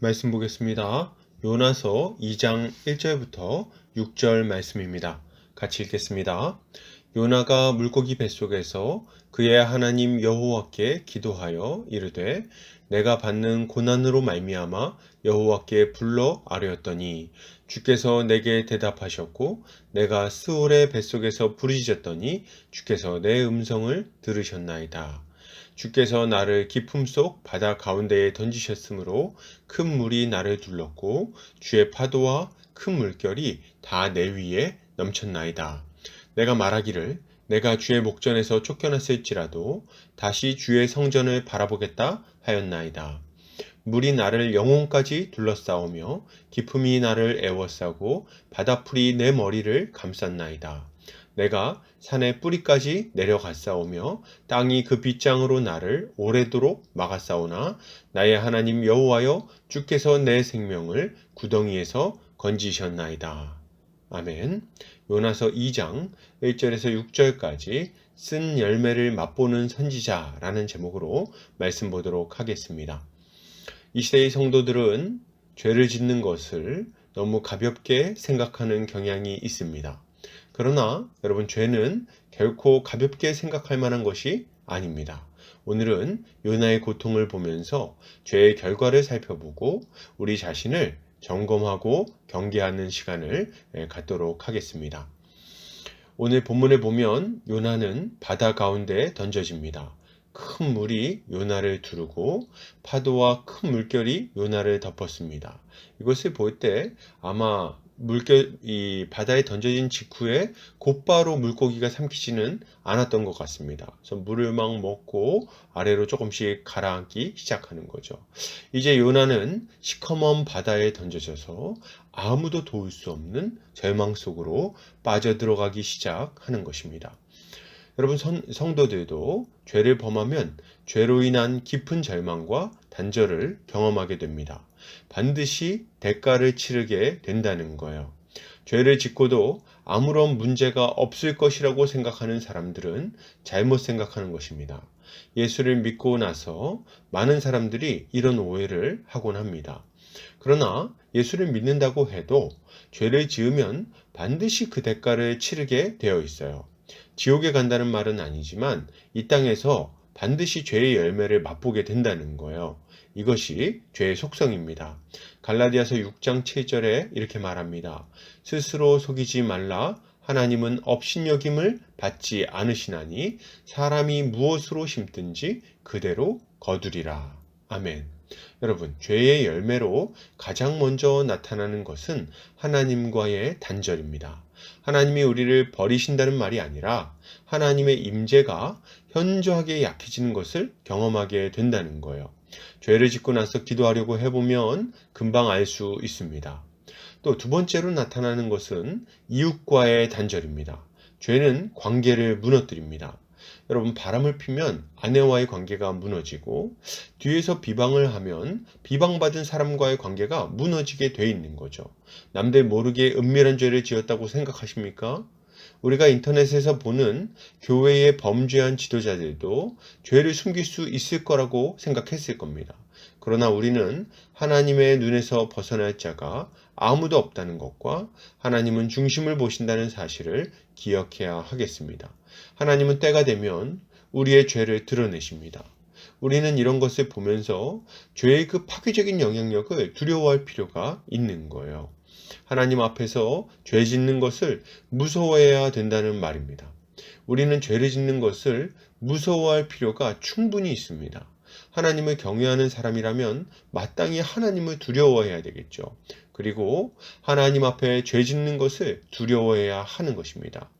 말씀 보겠습니다. 요나서 2장 1절부터 6절 말씀입니다. 같이 읽겠습니다. 요나가 물고기 뱃속에서 그의 하나님 여호와께 기도하여 이르되 내가 받는 고난으로 말미암아 여호와께 불러 아뢰었더니 주께서 내게 대답하셨고 내가 스올의 뱃속에서 부르짖었더니 주께서 내 음성을 들으셨나이다. 주께서 나를 깊음 속 바다 가운데에 던지셨으므로 큰 물이 나를 둘렀고 주의 파도와 큰 물결이 다 내 위에 넘쳤나이다. 내가 말하기를 내가 주의 목전에서 쫓겨났을지라도 다시 주의 성전을 바라보겠다 하였나이다. 물이 나를 영혼까지 둘러싸오며 깊음이 나를 애워싸고 바다풀이 내 머리를 감쌌나이다. 내가 산의 뿌리까지 내려갔사오며 땅이 그 빗장으로 나를 오래도록 막았사오나 나의 하나님 여호와여 주께서 내 생명을 구덩이에서 건지셨나이다. 아멘. 요나서 2장 1절에서 6절까지 쓴 열매를 맛보는 선지자라는 제목으로 말씀 보도록 하겠습니다. 이 시대의 성도들은 죄를 짓는 것을 너무 가볍게 생각하는 경향이 있습니다. 그러나 여러분 죄는 결코 가볍게 생각할 만한 것이 아닙니다. 오늘은 요나의 고통을 보면서 죄의 결과를 살펴보고 우리 자신을 점검하고 경계하는 시간을 갖도록 하겠습니다. 오늘 본문에 보면 요나는 바다 가운데 던져집니다. 큰 물이 요나를 두르고 파도와 큰 물결이 요나를 덮었습니다. 이것을 볼 때 아마 물결 이 바다에 던져진 직후에 곧바로 물고기가 삼키지는 않았던 것 같습니다. 그래서 물을 막 먹고 아래로 조금씩 가라앉기 시작하는 거죠. 이제 요나는 시커먼 바다에 던져져서 아무도 도울 수 없는 절망 속으로 빠져들어가기 시작하는 것입니다. 여러분 성 도들도 죄를 범하면 죄로 인한 깊은 절망과 단절을 경험하게 됩니다. 반드시 대가를 치르게 된다는 거예요. 죄를 짓고도 아무런 문제가 없을 것이라고 생각하는 사람들은 잘못 생각하는 것입니다. 예수를 믿고 나서 많은 사람들이 이런 오해를 하곤 합니다. 그러나 예수를 믿는다고 해도 죄를 지으면 반드시 그 대가를 치르게 되어 있어요. 지옥에 간다는 말은 아니지만 이 땅에서 반드시 죄의 열매를 맛보게 된다는 거예요. 이것이 죄의 속성입니다. 갈라디아서 6장 7절에 이렇게 말합니다. 스스로 속이지 말라. 하나님은 업신여김을 받지 않으시나니 사람이 무엇으로 심든지 그대로 거두리라. 아멘. 여러분, 죄의 열매로 가장 먼저 나타나는 것은 하나님과의 단절입니다. 하나님이 우리를 버리신다는 말이 아니라 하나님의 임재가 현저하게 약해지는 것을 경험하게 된다는 거예요. 죄를 짓고 나서 기도하려고 해보면 금방 알 수 있습니다. 또 두 번째로 나타나는 것은 이웃과의 단절입니다. 죄는 관계를 무너뜨립니다. 여러분 바람을 피면 아내와의 관계가 무너지고 뒤에서 비방을 하면 비방받은 사람과의 관계가 무너지게 돼 있는 거죠. 남들 모르게 은밀한 죄를 지었다고 생각하십니까? 우리가 인터넷에서 보는 교회의 범죄한 지도자들도 죄를 숨길 수 있을 거라고 생각했을 겁니다. 그러나 우리는 하나님의 눈에서 벗어날 자가 아무도 없다는 것과 하나님은 중심을 보신다는 사실을 기억해야 하겠습니다. 하나님은 때가 되면 우리의 죄를 드러내십니다. 우리는 이런 것을 보면서 죄의 그 파괴적인 영향력을 두려워할 필요가 있는 거예요. 하나님 앞에서 죄 짓는 것을 무서워해야 된다는 말입니다. 우리는 죄를 짓는 것을 무서워할 필요가 충분히 있습니다. 하나님을 경외하는 사람이라면 마땅히 하나님을 두려워해야 되겠죠. 그리고 하나님 앞에 죄 짓는 것을 두려워해야 하는 것입니다.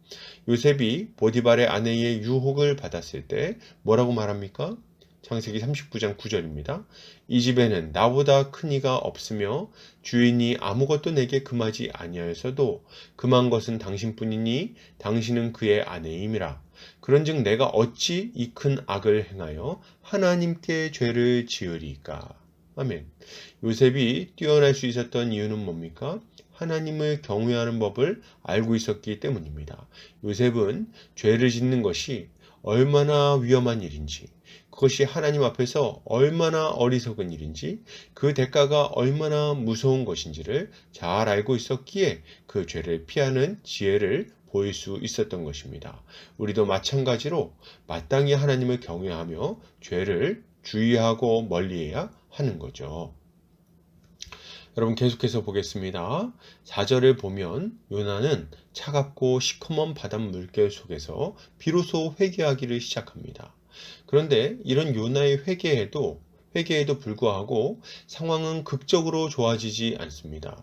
요셉이 보디발의 아내의 유혹을 받았을 때 뭐라고 말합니까? 창세기 39장 9절입니다. 이 집에는 나보다 큰 이가 없으며 주인이 아무것도 내게 금하지 아니하여서도 금한 것은 당신뿐이니 당신은 그의 아내임이라. 그런즉 내가 어찌 이 큰 악을 행하여 하나님께 죄를 지으리까? 아멘. 요셉이 뛰어날 수 있었던 이유는 뭡니까? 하나님을 경외하는 법을 알고 있었기 때문입니다. 요셉은 죄를 짓는 것이 얼마나 위험한 일인지, 그것이 하나님 앞에서 얼마나 어리석은 일인지 그 대가가 얼마나 무서운 것인지를 잘 알고 있었기에 그 죄를 피하는 지혜를 보일 수 있었던 것입니다. 우리도 마찬가지로 마땅히 하나님을 경외하며 죄를 주의하고 멀리해야 하는 거죠. 여러분 계속해서 보겠습니다. 4절을 보면 요나는 차갑고 시커먼 바닷 물결 속에서 비로소 회개하기를 시작합니다. 그런데 이런 요나의 회개에도 회개에도 불구하고 상황은 극적으로 좋아지지 않습니다.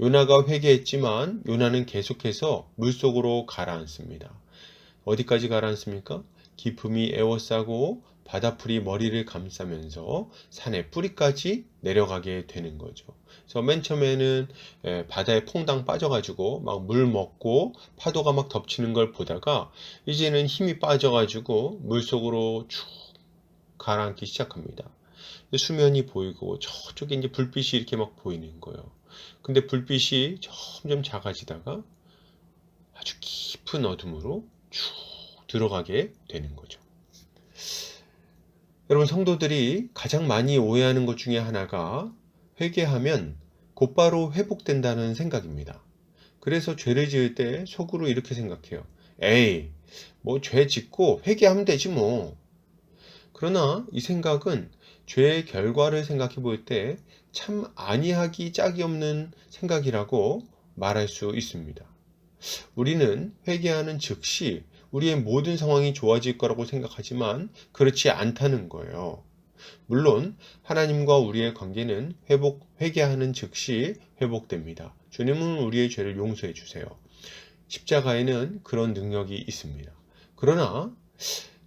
요나가 회개했지만 요나는 계속해서 물속으로 가라앉습니다. 어디까지 가라앉습니까? 기품이 에워싸고 바다풀이 머리를 감싸면서 산의 뿌리까지 내려가게 되는 거죠. 그래서 맨 처음에는 바다에 퐁당 빠져가지고 막 물 먹고 파도가 막 덮치는 걸 보다가 이제는 힘이 빠져가지고 물 속으로 쭉 가라앉기 시작합니다. 수면이 보이고 저쪽에 이제 불빛이 이렇게 막 보이는 거예요. 근데 불빛이 점점 작아지다가 아주 깊은 어둠으로 쭉 들어가게 되는 거죠. 여러분 성도들이 가장 많이 오해하는 것 중에 하나가 회개하면 곧바로 회복된다는 생각입니다. 그래서 죄를 지을 때 속으로 이렇게 생각해요. 에이, 뭐 죄 짓고 회개하면 되지 뭐. 그러나 이 생각은 죄의 결과를 생각해 볼 때 참 아니하기 짝이 없는 생각이라고 말할 수 있습니다. 우리는 회개하는 즉시 우리의 모든 상황이 좋아질 거라고 생각하지만 그렇지 않다는 거예요. 물론 하나님과 우리의 관계는 회복 회개하는 즉시 회복됩니다. 주님은 우리의 죄를 용서해 주세요. 십자가에는 그런 능력이 있습니다. 그러나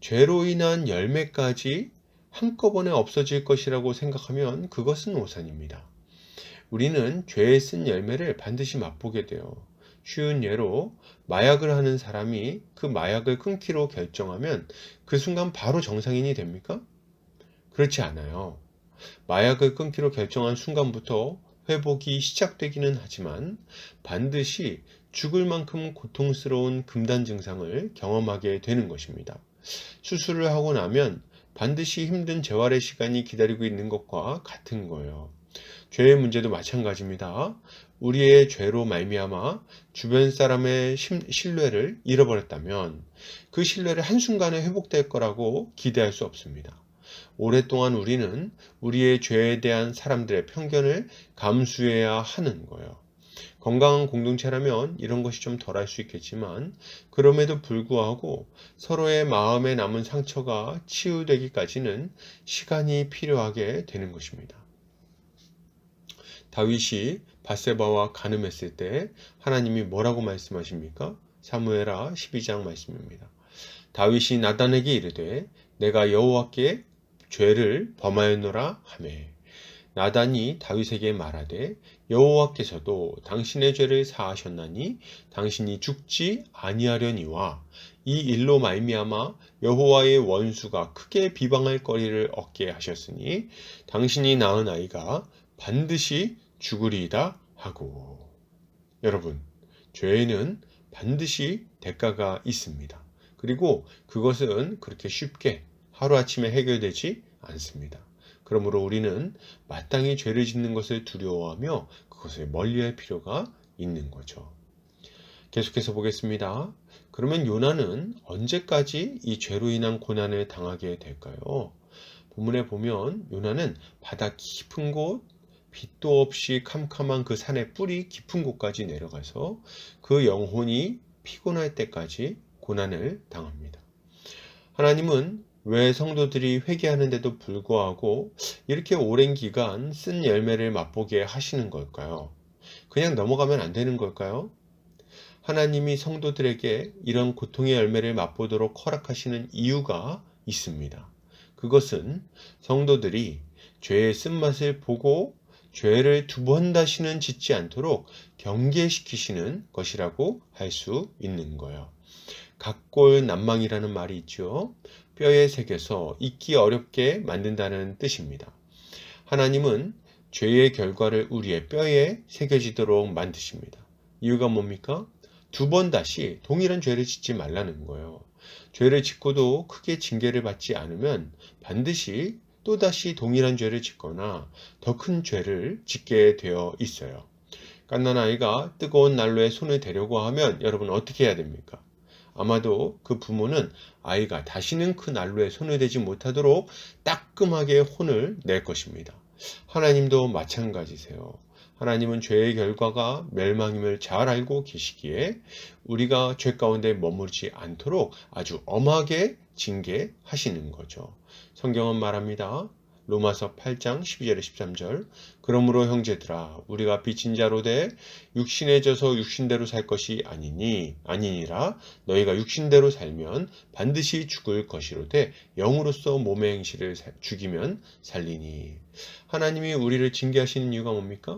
죄로 인한 열매까지 한꺼번에 없어질 것이라고 생각하면 그것은 오산입니다. 우리는 죄에 쓴 열매를 반드시 맛보게 돼요. 쉬운 예로 마약을 하는 사람이 그 마약을 끊기로 결정하면 그 순간 바로 정상인이 됩니까? 그렇지 않아요. 마약을 끊기로 결정한 순간부터 회복이 시작되기는 하지만 반드시 죽을 만큼 고통스러운 금단 증상을 경험하게 되는 것입니다. 수술을 하고 나면 반드시 힘든 재활의 시간이 기다리고 있는 것과 같은 거예요. 죄의 문제도 마찬가지입니다. 우리의 죄로 말미암아 주변 사람의 신뢰를 잃어버렸다면 그 신뢰를 한순간에 회복될 거라고 기대할 수 없습니다. 오랫동안 우리는 우리의 죄에 대한 사람들의 편견을 감수해야 하는 거예요. 건강한 공동체라면 이런 것이 좀 덜할 수 있겠지만 그럼에도 불구하고 서로의 마음에 남은 상처가 치유되기까지는 시간이 필요하게 되는 것입니다. 다윗이 바세바와 간음했을 때 하나님이 뭐라고 말씀하십니까? 사무엘하 12장 말씀입니다. 다윗이 나단에게 이르되 내가 여호와께 죄를 범하였노라 하매 나단이 다윗에게 말하되 여호와께서도 당신의 죄를 사하셨나니 당신이 죽지 아니하려니와 이 일로 말미암아 여호와의 원수가 크게 비방할 거리를 얻게 하셨으니 당신이 낳은 아이가 반드시 죽으리이다 하고 여러분 죄에는 반드시 대가가 있습니다. 그리고 그것은 그렇게 쉽게 하루아침에 해결되지 않습니다. 그러므로 우리는 마땅히 죄를 짓는 것을 두려워하며 그것을 멀리할 필요가 있는 거죠. 계속해서 보겠습니다. 그러면 요나는 언제까지 이 죄로 인한 고난을 당하게 될까요? 본문에 보면 요나는 바다 깊은 곳, 빛도 없이 캄캄한 그 산의 뿌리 깊은 곳까지 내려가서 그 영혼이 피곤할 때까지 고난을 당합니다. 하나님은 왜 성도들이 회개하는데도 불구하고 이렇게 오랜 기간 쓴 열매를 맛보게 하시는 걸까요? 그냥 넘어가면 안 되는 걸까요? 하나님이 성도들에게 이런 고통의 열매를 맛보도록 허락하시는 이유가 있습니다. 그것은 성도들이 죄의 쓴맛을 보고 죄를 두번 다시는 짓지 않도록 경계시키시는 것이라고 할 수 있는 거예요. 각골 난망이라는 말이 있죠. 뼈에 새겨서 잊기 어렵게 만든다는 뜻입니다. 하나님은 죄의 결과를 우리의 뼈에 새겨지도록 만드십니다. 이유가 뭡니까? 두 번 다시 동일한 죄를 짓지 말라는 거예요. 죄를 짓고도 크게 징계를 받지 않으면 반드시 또다시 동일한 죄를 짓거나 더 큰 죄를 짓게 되어 있어요. 갓난 아이가 뜨거운 난로에 손을 대려고 하면 여러분 어떻게 해야 됩니까? 아마도 그 부모는 아이가 다시는 그 난로에 손을 대지 못하도록 따끔하게 혼을 낼 것입니다. 하나님도 마찬가지세요. 하나님은 죄의 결과가 멸망임을 잘 알고 계시기에 우리가 죄 가운데 머무르지 않도록 아주 엄하게 징계하시는 거죠. 성경은 말합니다. 로마서 8장 12절에 13절 그러므로 형제들아 우리가 빚진 자로 돼 육신에 져서 육신대로 살 것이 아니니 아니니라 너희가 육신대로 살면 반드시 죽을 것이로 되 영으로서 몸의 행실을 사- 죽이면 살리니 하나님이 우리를 징계하시는 이유가 뭡니까?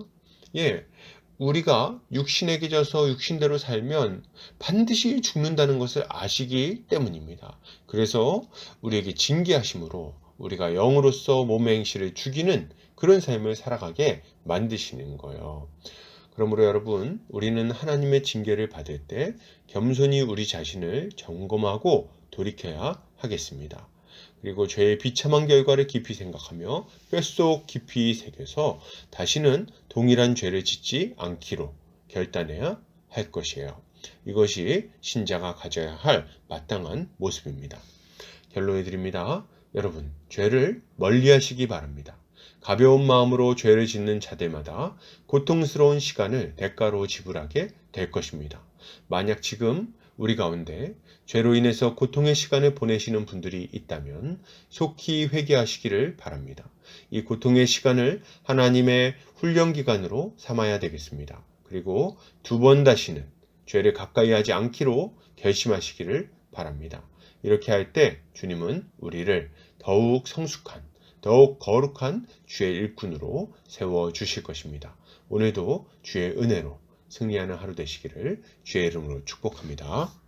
예. 우리가 육신에게 져서 육신대로 살면 반드시 죽는다는 것을 아시기 때문입니다. 그래서 우리에게 징계하심으로 우리가 영으로서 몸의 행실을 죽이는 그런 삶을 살아가게 만드시는 거예요. 그러므로 여러분, 우리는 하나님의 징계를 받을 때 겸손히 우리 자신을 점검하고 돌이켜야 하겠습니다. 그리고 죄의 비참한 결과를 깊이 생각하며 뼛속 깊이 새겨서 다시는 동일한 죄를 짓지 않기로 결단해야 할 것이에요. 이것이 신자가 가져야 할 마땅한 모습입니다. 결론을 드립니다. 여러분, 죄를 멀리 하시기 바랍니다. 가벼운 마음으로 죄를 짓는 자들마다 고통스러운 시간을 대가로 지불하게 될 것입니다. 만약 지금 우리 가운데 죄로 인해서 고통의 시간을 보내시는 분들이 있다면 속히 회개하시기를 바랍니다. 이 고통의 시간을 하나님의 훈련 기간으로 삼아야 되겠습니다. 그리고 두 번 다시는 죄를 가까이 하지 않기로 결심하시기를 바랍니다. 이렇게 할 때 주님은 우리를 더욱 성숙한, 더욱 거룩한 주의 일꾼으로 세워 주실 것입니다. 오늘도 주의 은혜로 승리하는 하루 되시기를 주의 이름으로 축복합니다.